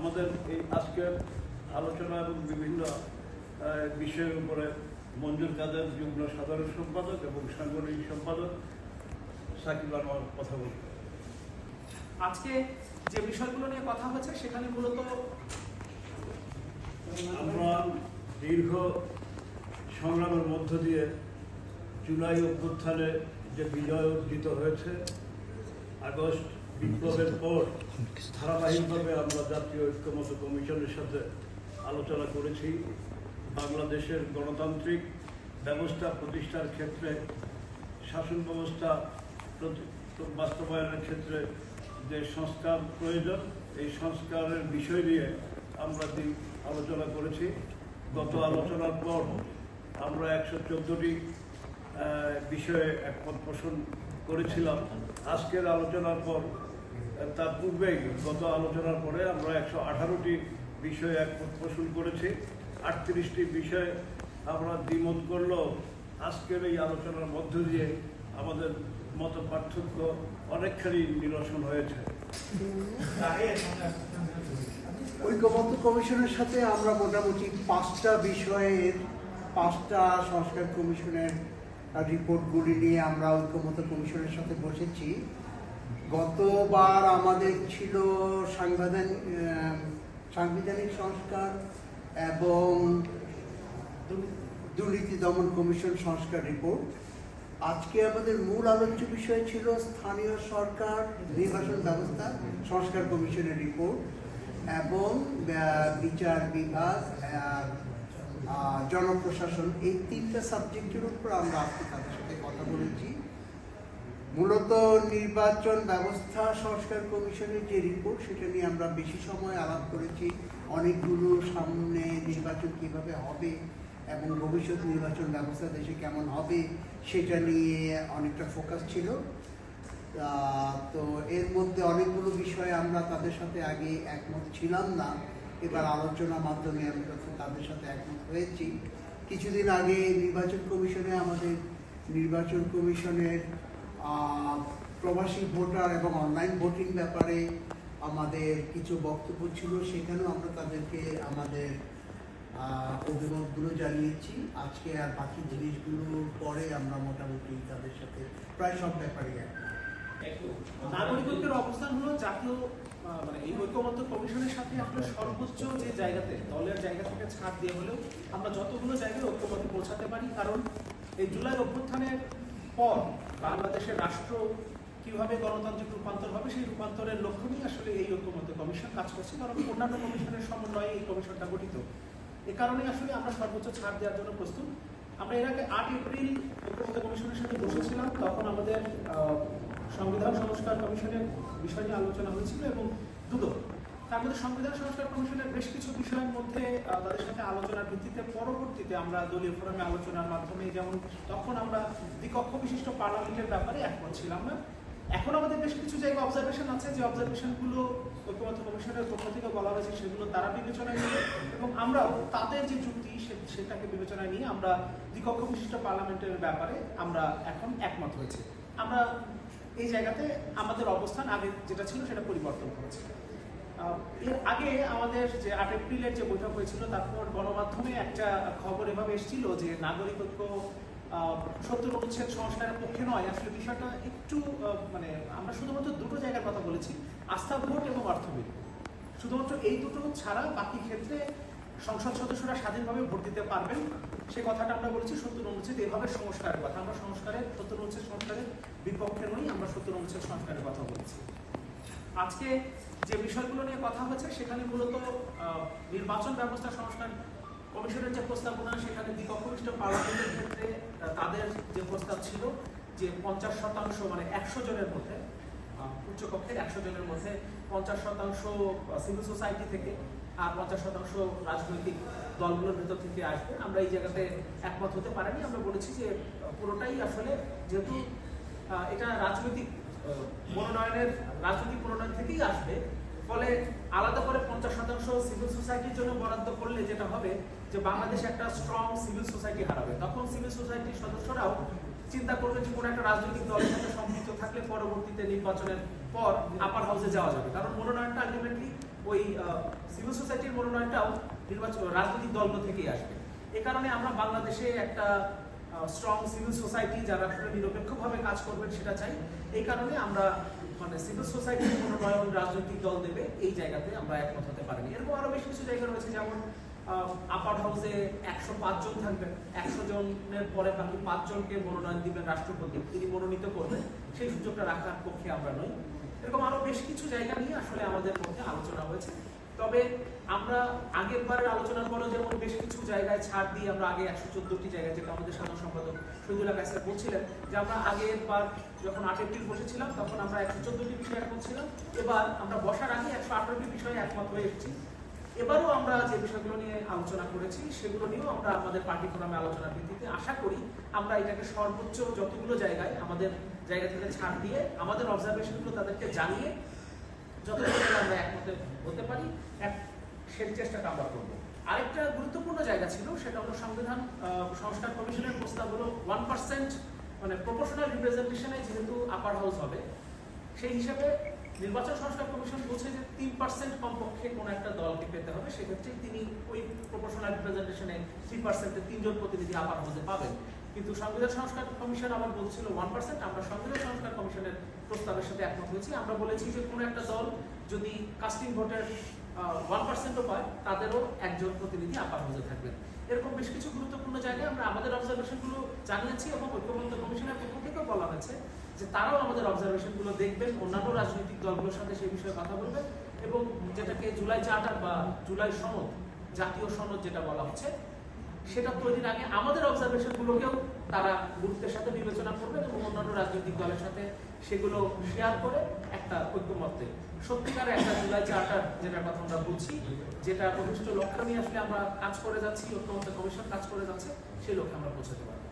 আমাদের এই আজকের আলোচনা এবং বিভিন্ন বিষয়ের উপরে মঞ্জুর কাদের যুগ্ম সাধারণ সম্পাদক এবং সাংগঠনিক সম্পাদক সাকিব আনোয়ার কথা বলবেন আজকে যে বিষয়গুলো নিয়ে কথা হচ্ছে সেখানে মূলত আমরা দীর্ঘ সংগ্রামের মধ্য দিয়ে জুলাই অভ্যুত্থানে যে বিজয় অর্জিত হয়েছে আগস্ট বিপ্লবের পর ধারাবাহিকভাবে আমরা জাতীয় ঐক্যমত কমিশনের সাথে আলোচনা করেছি। বাংলাদেশের গণতান্ত্রিক ব্যবস্থা প্রতিষ্ঠার ক্ষেত্রে, শাসন ব্যবস্থা বাস্তবায়নের ক্ষেত্রে যে সংস্কার প্রয়োজন, এই সংস্কারের বিষয় নিয়ে আমরা আলোচনা করেছি। গত আলোচনার পর আমরা একশো চোদ্দোটি বিষয়ে একমত পোষণ করেছিলাম। আজকের আলোচনার পর, তার পূর্বেই গত আলোচনার পরে আমরা একশো আঠারোটি বিষয় এক পোষণ করেছি। আটত্রিশটি বিষয় আমরা দ্বিমত করলেও আজকের এই আলোচনার মধ্য দিয়ে আমাদের মত পার্থক্য অনেকখানি নিরসন হয়েছে। ঐক্যবদ্ধ কমিশনের সাথে আমরা মোটামুটি পাঁচটা বিষয়ের, পাঁচটা সংস্কার কমিশনের রিপোর্টগুলি নিয়ে আমরা ঐক্যমত কমিশনের সাথে বসেছি। গতবার আমাদের ছিল সাংবিধানিক সাংবিধানিক সংস্কার এবং দুর্নীতি দমন কমিশন সংস্কার রিপোর্ট। আজকে আমাদের মূল আলোচ্য বিষয় ছিল স্থানীয় সরকার নির্বাচন ব্যবস্থা সংস্কার কমিশনের রিপোর্ট এবং বিচার বিভাগ জনপ্রশাসন, এই তিনটা সাবজেক্টের উপর আমরা আজকে তাদের সাথে কথা বলেছি। মূলত নির্বাচন ব্যবস্থা সংস্কার কমিশনের যে রিপোর্ট সেটা নিয়ে আমরা বেশি সময় আলাপ করেছি। অনেকগুলো সামনে নির্বাচন কীভাবে হবে এবং ভবিষ্যৎ নির্বাচন ব্যবস্থা দেশে কেমন হবে, সেটা নিয়ে অনেকটা ফোকাস ছিল। তো এর মধ্যে অনেকগুলো বিষয়ে আমরা তাদের সাথে আগে একমত ছিলাম না। এবার আলোচনার মাধ্যমে আমরা তাদের সাথে একমত হয়েছি। কিছুদিন আগে নির্বাচন কমিশনে আমাদের নির্বাচন কমিশনের প্রবাসী ভোটার এবং অনলাইন ভোটিং ব্যাপারে আমাদের কিছু বক্তব্য ছিল, সেখানেও আমরা তাদেরকে আমাদের অভিমতগুলো জানিয়েছি। আজকে আর বাকি জিনিসগুলো পরে আমরা মোটামুটি তাদের সাথে প্রায় সব ব্যাপারে একমত। নাগরিকত্বের অবস্থান হলো জাতীয় মানে এই ঐক্যমত্য কমিশনের সাথে আসলে সর্বোচ্চ যে জায়গাতে, দলের জায়গা থেকে ছাড় দিয়ে হলেও আমরা যতগুলো জায়গায় ঐক্যমতে পৌঁছাতে পারি, কারণ এই জুলাই অভ্যুত্থানের পর বাংলাদেশের রাষ্ট্র কীভাবে গণতান্ত্রিক রূপান্তর হবে, সেই রূপান্তরের লক্ষ্য নিয়ে আসলে এই ঐক্যমত্য কমিশন কাজ করছে, কারণ অন্যান্য কমিশনের সমন্বয়ে এই কমিশনটা গঠিত। এ কারণে আসলে আমরা সর্বোচ্চ ছাড় দেওয়ার জন্য প্রস্তুত। আমরা এর আগে আট এপ্রিল ঐক্যমত্য কমিশনের সাথে বসেছিলাম, তখন আমাদের সংবিধান সংস্কার কমিশনের বিষয় নিয়ে আলোচনা হয়েছিল এবং দুটো। তার মধ্যে সংবিধান সংস্কার কমিশনের বেশ কিছু বিষয়ের মধ্যে তাদের সাথে আলোচনার ভিত্তিতে পরবর্তীতে আমরা দলীয় ফোরামে আলোচনার মাধ্যমে যেমন তখন আমরা দ্বিকক্ষ বিশিষ্ট পার্লামেন্টের ব্যাপারে একমত ছিলাম না। এখন আমাদের বেশ কিছু জায়গায় অবজারভেশন আছে যে অবজারভেশনগুলো ঐক্যমত্য কমিশনের পক্ষ থেকে বলা হয়েছে, সেগুলো তারা বিবেচনায় নিয়ে এবং আমরাও তাদের যে যুক্তি সেটাকে বিবেচনায় নিয়ে আমরা দ্বিকক্ষ বিশিষ্ট পার্লামেন্টের ব্যাপারে আমরা এখন একমত হয়েছে। আমরা এই জায়গাতে আমাদের অবস্থান আগে যেটা ছিল সেটা পরিবর্তন করেছে। এর আগে আমাদের যে আট এপ্রিলের যে বৈঠক হয়েছিল তারপর গণমাধ্যমে একটা খবর এভাবে এসেছিল যে নাগরিকত্ব আহ, সত্তর অনুচ্ছেদ সংস্কারের পক্ষে নয়। আসলে বিষয়টা একটু মানে আমরা শুধুমাত্র দুটো জায়গার কথা বলেছি আস্থা ভোট এবং অর্থবিদ শুধুমাত্র এই দুটো ছাড়া বাকি ক্ষেত্রে সংসদ সদস্যরা স্বাধীনভাবে ভোট দিতে পারবেন। সে কথাটা আমরা বলেছি সত্তর অনুচ্ছেদ এভাবে সংস্কারের কথা। আমরা সংস্কারের সত্তর অনুচ্ছেদ সংস্কারের বিপক্ষে নই, আমরা সত্তর অনুচ্ছেদ সংস্কারের কথা বলছি। আজকে যে বিষয়গুলো নিয়ে কথা হচ্ছে সেখানে মূলত নির্বাচন ব্যবস্থা সংস্কার কমিশনের যে প্রস্তাবনা, সেখানে দ্বিকক্ষবিষ্ট পার্লামেন্টের ক্ষেত্রে তাদের যে প্রস্তাব ছিল যে পঞ্চাশ শতাংশ মানে একশো জনের মধ্যে উচ্চকক্ষের একশো জনের মধ্যে পঞ্চাশ শতাংশ সিভিল সোসাইটি থেকে আর পঞ্চাশ শতাংশ রাজনৈতিক দলগুলোর ভেতর থেকে আসবে। আমরা এই জায়গাতে একমত হতে পারিনি। আমরা বলেছি যে পুরোটাই আসলে যেহেতু এটা রাজনৈতিক মনোনয়নের, রাজনৈতিক মনোনয়ন থেকেই আসবে। ফলে আলাদা করে পঞ্চাশ শতাংশ সিভিল সোসাইটির জন্য বরাদ্দ করলে যেটা হবে যে বাংলাদেশ একটা স্ট্রং সিভিল সোসাইটি হারাবে। তখন সিভিল সোসাইটির সদস্যরাও চিন্তা করবে যে কোনো একটা রাজনৈতিক দলের সাথে সম্পৃক্ত থাকলে পরবর্তীতে নির্বাচনের পর আপার হাউসে যাওয়া যাবে। কারণ মনোনয়নটা আলটিমেটলি ওই সিভিল সোসাইটির মনোনয়নটাও নির্বাচন, রাজনৈতিক দলগুলো থেকেই আসবে। এ কারণে আমরা বাংলাদেশে একটা স্ট্রং সিভিল সোসাইটি যারা নিরপেক্ষভাবে কাজ করবেন সেটা চাই। এই কারণে আমরা মানে সিভিল সোসাইটির মনোনয়ন রাজনৈতিক দল দেবে, এই জায়গাতে আমরা একমত হতে পারিনি। এরকম আরও বেশ কিছু জায়গা রয়েছে, যেমন আপার হাউসে একশো পাঁচ জন থাকবেন। একশো জনের পরে বাকি পাঁচজনকে মনোনয়ন দিবেন রাষ্ট্রপতি। তিনি মনোনীত করবেন। সেই সুযোগটা রাখার পক্ষে আমরা নই। এরকম আরও বেশ কিছু জায়গা নিয়ে আসলে আমাদের মধ্যে আলোচনা হয়েছে। তবে আমরা আগের বারের আলোচনার পরে যেমন বেশ কিছু জায়গায় ছাড় দিয়ে আমরা আগে একশো চোদ্দটি জায়গায় যেটা আমাদের সাধারণ সম্পাদক শহীদুল্লাহ কাছে বলছিলেন যে আমরা আগের বার যখন এপ্রিল বসেছিলাম, তখন আমরা একশো চোদ্দটি বিষয়ে একমত ছিলাম। এবার আমরা বসার আগে একশো আঠারোটি বিষয়ে একমত হয়ে এসেছি। এবারও আমরা যে বিষয়গুলো নিয়ে আলোচনা করেছি, সেগুলো নিয়েও আমরা আমাদের পার্টি ফোরামে আলোচনার ভিত্তিতে আশা করি আমরা এটাকে সর্বোচ্চ যতগুলো জায়গায় আমাদের জায়গা থেকে ছাড় দিয়ে, আমাদের অবজারভেশনগুলো তাদেরকে জানিয়ে যতগুলো আমরা একমতে হতে পারি, এক সেই চেষ্টাটা আমরা করব। আরেকটা গুরুত্বপূর্ণ জায়গা ছিল, সেটা হলো সংবিধান সংস্কার কমিশনের প্রস্তাব হলো ওয়ান পার্সেন্ট মানে প্রপোর্শনাল রিপ্রেজেন্টেশনে যেহেতু আপার হাউস হবে, সেই হিসাবে নির্বাচন সংস্কার কমিশন বলছে যে তিন পার্সেন্ট কমপক্ষে কোনো একটা দলকে পেতে হবে। সেক্ষেত্রে তিনি ওই প্রপোর্শনাল রিপ্রেজেন্টেশনে থ্রি পার্সেন্টের তিনজন প্রতিনিধি আপার হাউসে পাবেন। কিন্তু সংবিধান সংস্কার কমিশন আবার বলছিল ওয়ান পার্সেন্ট আমরা সংবিধান সংস্কার কমিশনের প্রস্তাবের সাথে একমত হয়েছি। আমরা বলেছি যে কোনো একটা দল যদি কাস্টিং ভোটের ওয়ান পার্সেন্টও পায়, তাদেরও একজন প্রতিনিধি আপার হাউসে থাকবেন। এরকম বেশ কিছু গুরুত্বপূর্ণ জায়গায় আমরা আমাদের অবজারভেশনগুলো জানিয়েছি এবং ঐক্যমত্য কমিশনের পক্ষ থেকেও বলা হয়েছে যে তারাও আমাদের অবজারভেশনগুলো দেখবেন, অন্যান্য রাজনৈতিক দলগুলোর সাথে সেই বিষয়ে কথা বলবেন এবং যেটাকে জুলাই চার্টার বা জুলাই সনদ, জাতীয় সনদ যেটা বলা হচ্ছে, সেটা তৈরির আগে আমাদের অবজারভেশন গুলোকেও তারা গুরুত্বের সাথে বিবেচনা করবেন এবং অন্যান্য রাজনৈতিক দলের সাথে সেগুলো শেয়ার করে একটা ঐক্যমত্যে। সত্যিকার একটা জুলাই চার্টার যেটার কথা আমরা বলছি যেটা প্রতিষ্ঠিত লক্ষ্য নিয়ে আসলে আমরা কাজ করে যাচ্ছি, ঐক্যমত্য কমিশন কাজ করে যাচ্ছে, সেই লক্ষ্যে আমরা পৌঁছাতে পারব।